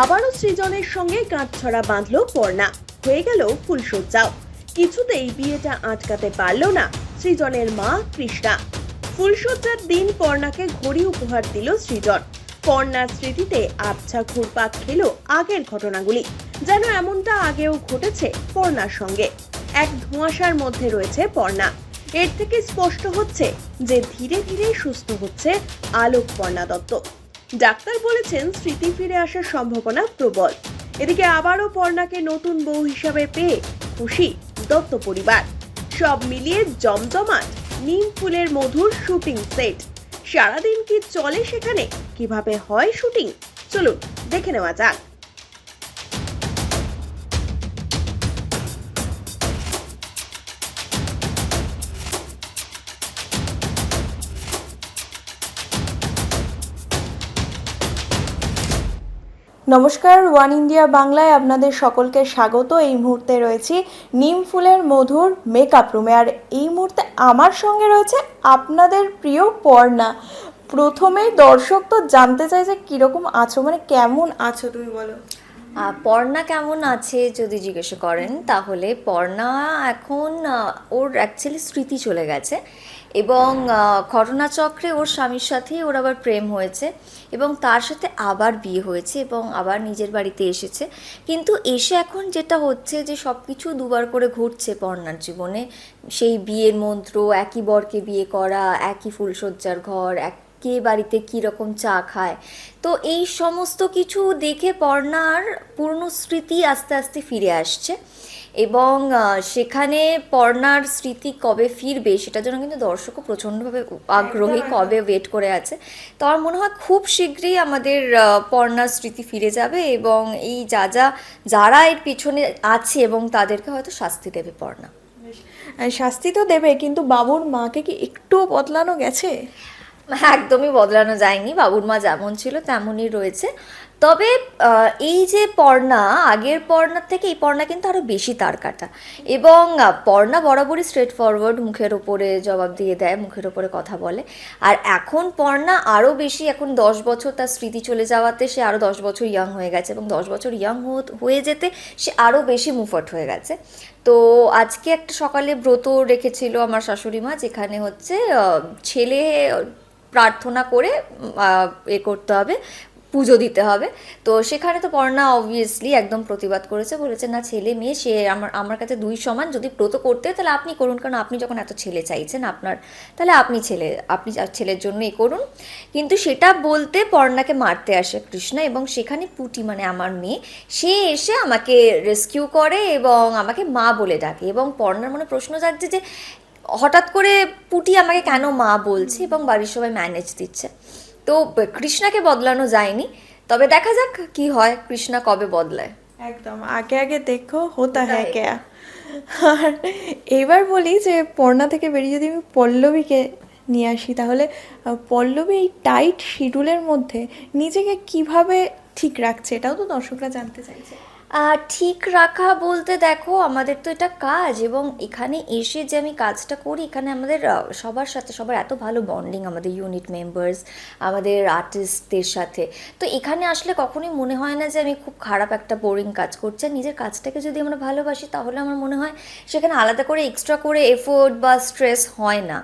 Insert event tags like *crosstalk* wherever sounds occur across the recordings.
আবারও সৃজনের সঙ্গে গাঁটছড়া বাঁধল পর্ণা হয়ে গেল ফুলসজ্জাও কিছুতেই বিয়েটা আটকাতে পারল না সৃজনের মা কৃষ্ণা। ফুলসজ্জার দিন পর্ণাকে ঘড়ি উপহার দিল সৃজন। পর্ণার স্মৃতিতে আবছা ঘুরপাক খেল আগের ঘটনাগুলি। যেন এমনটা আগেও ঘটেছে পর্ণার সঙ্গে। এক ধোঁয়াশার মধ্যে রয়েছে পর্ণা এর থেকে স্পষ্ট হচ্ছে যে ধীরে ধীরে সুস্থ হচ্ছে আলোক পর্ণা দত্ত। ডাক্তার বলেছেন স্মৃতি ফিরে আসার সম্ভাবনা প্রবল। এদিকে আবারও পর্ণাকে নতুন বউ হিসাবে পেয়ে খুশি দত্ত পরিবার। সব মিলিয়ে জমজমাট, নিম ফুলের মধুর শুটিং সেট। সারাদিন কি চলে সেখানে? কীভাবে হয় শুটিং? চলুন দেখে নেওয়া যাক। নমস্কার, ওয়ান ইন্ডিয়া বাংলায় আপনাদের সকলকে স্বাগত। এই মুহূর্তে রয়েছি নিম ফুলের মধুর মেকআপ রুমে আর এই মুহূর্তে আমার সঙ্গে রয়েছে আপনাদের প্রিয় পর্ণা। প্রথমেই দর্শক তো জানতে চাই যে কীরকম আছো মানে কেমন আছো তুমি বলো? পর্ণা কেমন আছে যদি জিজ্ঞেস করেন, তাহলে পর্ণা এখন ওর অ্যাকচুয়ালি স্মৃতি চলে গেছে। এবং ঘটনাচক্রে ওর স্বামীর সাথে ওর আবার প্রেম হয়েছে এবং তার সাথে আবার বিয়ে হয়েছে এবং আবার নিজের বাড়িতে এসেছে। কিন্তু এসে এখন যেটা হচ্ছে যে সব কিছু দুবার করে ঘটছে পর্ণার জীবনে। সেই বিয়ের মন্ত্র, একই বরকে বিয়ে করা, একই ফুলসজ্জার ঘর, এক, কে বাড়িতে কী রকম চা খায়। তো এই সমস্ত কিছু দেখে পর্ণার পূর্ণ স্মৃতি আস্তে আস্তে ফিরে আসছে। এবং সেখানে পর্ণার স্মৃতি কবে ফিরবে সেটার জন্য কিন্তু দর্শকও প্রচণ্ডভাবে আগ্রহী কবে ওয়েট করে আছে। তো আমার মনে হয় খুব শীঘ্রই আমাদের পর্ণার স্মৃতি ফিরে যাবে এবং এই যা যা যারা এর পিছনে আছে এবং তাদেরকে হয়তো শাস্তি দেবে পর্ণা। শাস্তি তো দেবে কিন্তু বাবুর মাকে কি একটুও বদলানো গেছে? একদমই বদলানো যায়নি। বাবুর মা যেমন ছিল তেমনই রয়েছে। তবে এই যে পর্ণা, আগের পর্ণার থেকে এই পর্ণা কিন্তু আরও বেশি তার কাটা। এবং পর্ণা বরাবরই স্ট্রেট ফরওয়ার্ড মুখের ওপরে জবাব দিয়ে দেয়, মুখের ওপরে কথা বলে। আর এখন পর্ণা আরও বেশি, এখন দশ বছর তার স্মৃতি চলে যাওয়াতে সে আরও দশ বছর ইয়াং হয়ে গেছে এবং দশ বছর ইয়াং হয়ে যেতে সে আরও বেশি মুফট হয়ে গেছে। তো আজকে একটা সকালে ব্রত রেখেছিল আমার শাশুড়ি মা, যেখানে হচ্ছে ছেলে প্রার্থনা করে এ করতে হবে। পুজো দিতে হবে। তো সেখানে তো পর্ণা অবভিয়াসলি একদম প্রতিবাদ করেছে, বলেছে, না, ছেলে মেয়ে, সে আমার আমার কাছে দুই সমান, যদি ব্রত করতে, তাহলে আপনি করুন, কারণ আপনি যখন এত ছেলে চাইছেন আপনার, তাহলে আপনি ছেলে, আপনি ছেলের জন্যই করুন। কিন্তু সেটা বলতে পর্ণাকে মারতে আসে কৃষ্ণা এবং সেখানে পুটি মানে আমার মেয়ে, সে এসে আমাকে রেস্কিউ করে এবং আমাকে মা বলে ডাকে এবং পর্ণার মনে প্রশ্ন জাগছে যে, হঠাৎ করে পুটি আমাকে কেন মা বলছে এবং বাড়ির সবাই ম্যানেজ দিচ্ছে। তো কৃষ্ণাকে বদলানো যায়নি। তবে দেখা যাক কি হয় কৃষ্ণা কবে বদলায়। একদম আগে আগে দেখো হতা হ্যাঁ কেয়া। আর এবার বলি যে পর্ণা থেকে বেরিয়ে যদি আমি পল্লবীকে নিয়ে আসি তাহলে পল্লবী এই টাইট শিডিউলের মধ্যে নিজেকে কীভাবে ঠিক রাখছে এটাও তো দর্শকরা জানতে চাইছে। ঠিক রাখা বলতে দেখো, আমাদের তো এটা কাজ এবং এখানে এসে যে আমি কাজটা করি, এখানে আমাদের সবার সাথে সবার এত ভালো বন্ডিং আমাদের ইউনিট মেম্বার্স আমাদের আর্টিস্টদের সাথে। তো এখানে আসলে কখনোই মনে হয় না যে আমি খুব খারাপ একটা বোরিং কাজ করছি। আর নিজের কাজটাকে যদি আমরা ভালোবাসি, তাহলে আমার মনে হয় সেখানে আলাদা করে এক্সট্রা করে এফোর্ট বা স্ট্রেস হয় না।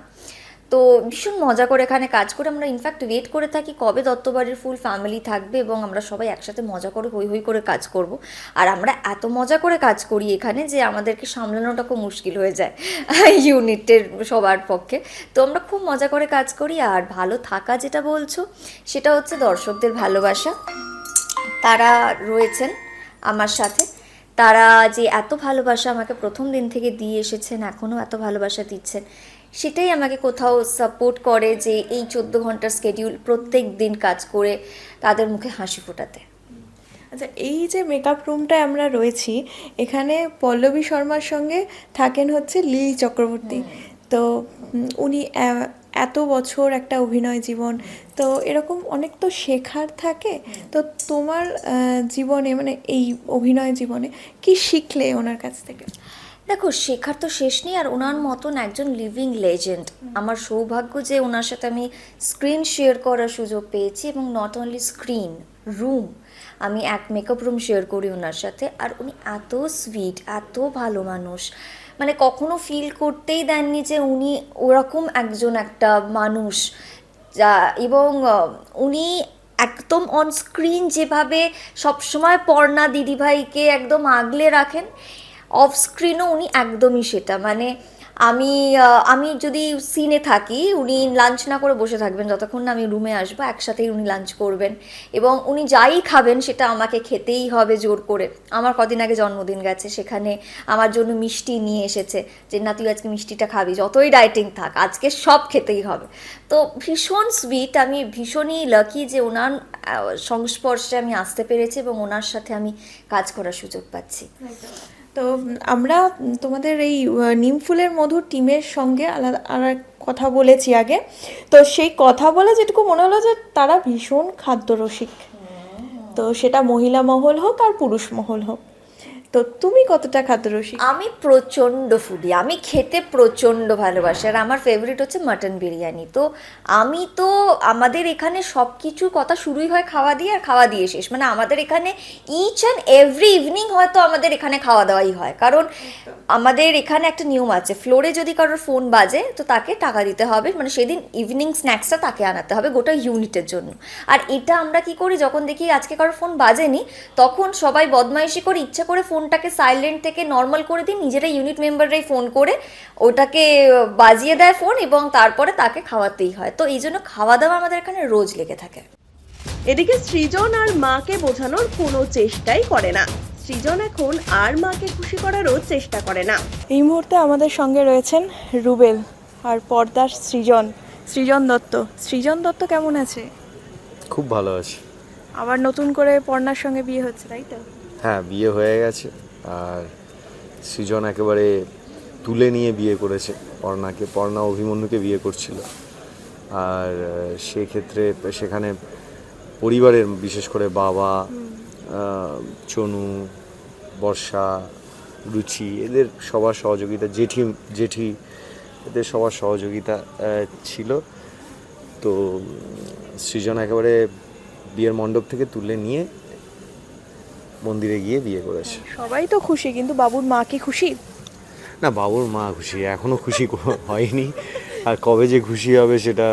তো ভীষণ মজা করে এখানে কাজ করে আমরা ইনফ্যাক্ট ওয়েট করে থাকি কবে দত্তবাড়ির ফুল ফ্যামিলি থাকবে এবং আমরা সবাই একসাথে মজা করে, হই হই করে কাজ করব। আর আমরা এত মজা করে কাজ করি এখানে যে আমাদেরকে সামলানোটা খুব মুশকিল হয়ে যায় *laughs* ইউনিটের সবার পক্ষে। তো আমরা খুব মজা করে কাজ করি আর ভালো থাকা যেটা বলছো, সেটা হচ্ছে দর্শকদের ভালোবাসা। তারা রয়েছেন আমার সাথে। তারা যে এত ভালোবাসা আমাকে প্রথম দিন থেকে দিয়ে এসেছেন, এখনও এত ভালোবাসা দিচ্ছেন সেটাই আমাকে কোথাও সাপোর্ট করে যে এই চোদ্দ ঘণ্টার স্কেডিউল প্রত্যেক দিন কাজ করে তাদের মুখে হাসি ফোটাতে। আচ্ছা এই যে মেকআপ রুমটায় আমরা রয়েছি এখানে পল্লবী শর্মার সঙ্গে থাকেন হচ্ছে লিলি চক্রবর্তী। তো উনি এত বছর একটা অভিনয় জীবন তো এরকম অনেক তো শেখার থাকে। তো তোমার জীবনে মানে এই অভিনয় জীবনে কি শিখলে ওনার কাছ থেকে? দেখো শেখার তো শেষ নেই আর ওনার মতন একজন লিভিং লেজেন্ড আমার সৌভাগ্য যে ওনার সাথে আমি স্ক্রিন শেয়ার করার সুযোগ পেয়েছি এবং নট অনলি স্ক্রিন রুম আমি এক মেকআপ রুম শেয়ার করি ওনার সাথে আর উনি এত সুইট এত ভালো মানুষ। মানে কখনো ফিল করতেই দেননি যে উনি ওরকম একজন একটা মানুষ। যা এবং উনি একদম অন স্ক্রিন যেভাবে সবসময় পর্ণা দিদিভাইকে একদম আগলে রাখেন অফ স্ক্রিনও উনি একদমই সেটা। মানে আমি আমি যদি সিনে থাকি, উনি লাঞ্চ না করে বসে থাকবেন, যতক্ষণ না আমি রুমে আসব, একসাথেই উনি লাঞ্চ করবেন। এবং উনি যাই খাবেন, সেটা আমাকে খেতেই হবে জোর করে। আমার কদিন আগে জন্মদিন গেছে, সেখানে আমার জন্য মিষ্টি নিয়ে এসেছে যে, না, তুই আজকে মিষ্টিটা খাবি, যতই ডায়েটিং থাক, আজকে সব খেতেই হবে। তো ভীষণ সুইট আমি ভীষণই লাকি যে ওনার সংস্পর্শে আমি আসতে পেরেছি এবং ওনার সাথে আমি কাজ করার সুযোগ পাচ্ছি। তো আমরা তোমাদের এই নিম ফুলের মধুর টিমের সঙ্গে আলাদা আর কথা বলেছি আগে। তো সেই কথা বলে যেটুকু মনে হলো যে তারা ভীষণ খাদ্যরসিক। তো সেটা মহিলা মহল হোক আর পুরুষ মহল হোক। তো তুমি কতটা খাদ্যরসিক? আমি প্রচণ্ড ফুডি আমি খেতে প্রচণ্ড ভালোবাসি। আর আমার ফেভারিট হচ্ছে মাটন বিরিয়ানি। তো আমি তো, আমাদের এখানে সব কিছুর কথা শুরুই হয় খাওয়া দিয়ে আর খাওয়া দিয়ে শেষ। মানে আমাদের এখানে ইচ অ্যান্ড এভরি ইভিনিং হয়তো আমাদের এখানে খাওয়া দাওয়াই হয়। কারণ আমাদের এখানে একটা নিয়ম আছে ফ্লোরে যদি কারোর ফোন বাজে, তো তাকে টাকা দিতে হবে। মানে সেদিন ইভিনিং স্ন্যাক্সটা তাকে আনাতে হবে গোটা ইউনিটের জন্য। আর এটা আমরা কি করি, যখন দেখি আজকে কারোর ফোন বাজেনি, তখন সবাই বদমাইশি করে ইচ্ছা করে ফোনটাকে সাইলেন্ট থেকে নর্মাল করে দিই নিজেরা ইউনিট মেম্বাররাই ফোন করে ওটাকে বাজিয়ে দেয় ফোন এবং তারপরে তাকে খাওয়াতেই হয়। তো এই জন্য খাওয়া দাওয়া আমাদের এখানে রোজ লেগে থাকে। এদিকে সৃজন আর মাকে বোঝানোর কোনো চেষ্টাই করে না। সৃজন এখন আর মাকে খুশি করারও চেষ্টা করে না। এই মুহূর্তে আমাদের সঙ্গে রয়েছেন রুবেল আর পর্দার সৃজন। সৃজন দত্ত। সৃজন দত্ত কেমন আছে? খুব ভালো আছি। আবার নতুন করে পর্ণার সঙ্গে বিয়ে হচ্ছে তাই তো? হ্যাঁ বিয়ে হয়ে গেছে। আর সৃজন একেবারে তুলে নিয়ে বিয়ে করেছে পর্ণাকে পর্ণা অভিমন্যুকে বিয়ে করছিল। আর সেক্ষেত্রে সেখানে পরিবারের বিশেষ করে বাবা চনু, বর্ষা, রুচি এদের সবার সহযোগিতা, জেঠি জেঠি এদের সবার সহযোগিতা ছিল। তো সৃজন একেবারে বিয়ের মণ্ডপ থেকে তুলে নিয়ে মন্দিরে গিয়ে বিয়ে করেছে। সবাই তো খুশি কিন্তু বাবুর মা কি খুশি? না বাবুর মা খুশি এখনও খুশি হয়নি। আর কবে যে খুশি হবে সেটা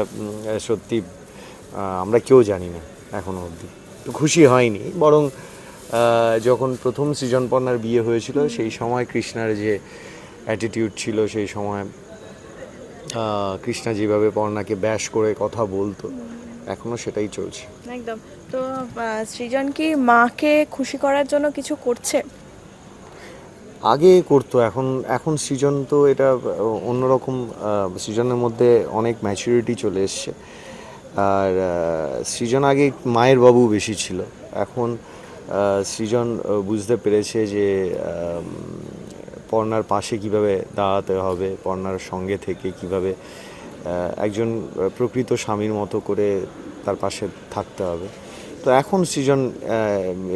সত্যি আমরা কেউ জানি না এখনও অবধি। তো খুশি হয়নি বরং যখন প্রথম সৃজনপর্ণার বিয়ে হয়েছিল সেই সময় কৃষ্ণার যে অ্যাটিটিউড ছিল সেই সময় কৃষ্ণা যেভাবে পর্ণাকে ব্যাস করে কথা বলতো এখনও সেটাই চলছে। একদম। তো সৃজন কি মাকে খুশি করার জন্য কিছু করছে? আগে করতো এখন এখন সৃজন তো এটা অন্যরকম সৃজনের মধ্যে অনেক ম্যাচুরিটি চলে এসছে। আর সৃজন আগে মায়ের বাবু বেশি ছিল। এখন সৃজন বুঝতে পেরেছে যে পর্নার পাশে কীভাবে দাঁড়াতে হবে পর্নার সঙ্গে থেকে কীভাবে একজন প্রকৃত স্বামীর মতো করে তার পাশে থাকতে হবে। তো এখন Srijan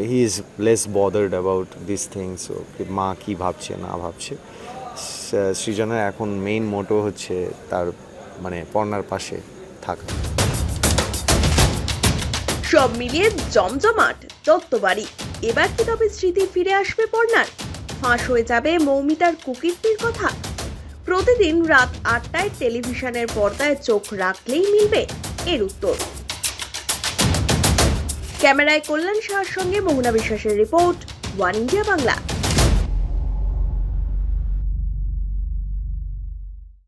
he is less bothered about this things ও মা কী ভাবছে, না ভাবছে। সৃজনের এখন মেইন মোটো হচ্ছে তার মানে পর্নার পাশে থাকা। সব মিলিয়ে জমজমাট দত্তবাড়ি এবার কি তবে স্মৃতি ফিরে আসবে পর্নার? ফাঁস হয়ে যাবে মৌমিতার কুকীর্তির কথা? প্রতিদিন রাত আটটায় টেলিভিশনের পর্দায় চোখ রাখলেই মিলবে এর উত্তর। ক্যামেরায় কল্যাণ শাহর সঙ্গে মোহনা বিশ্বাসের রিপোর্ট, ওয়ান ইন্ডিয়া বাংলা।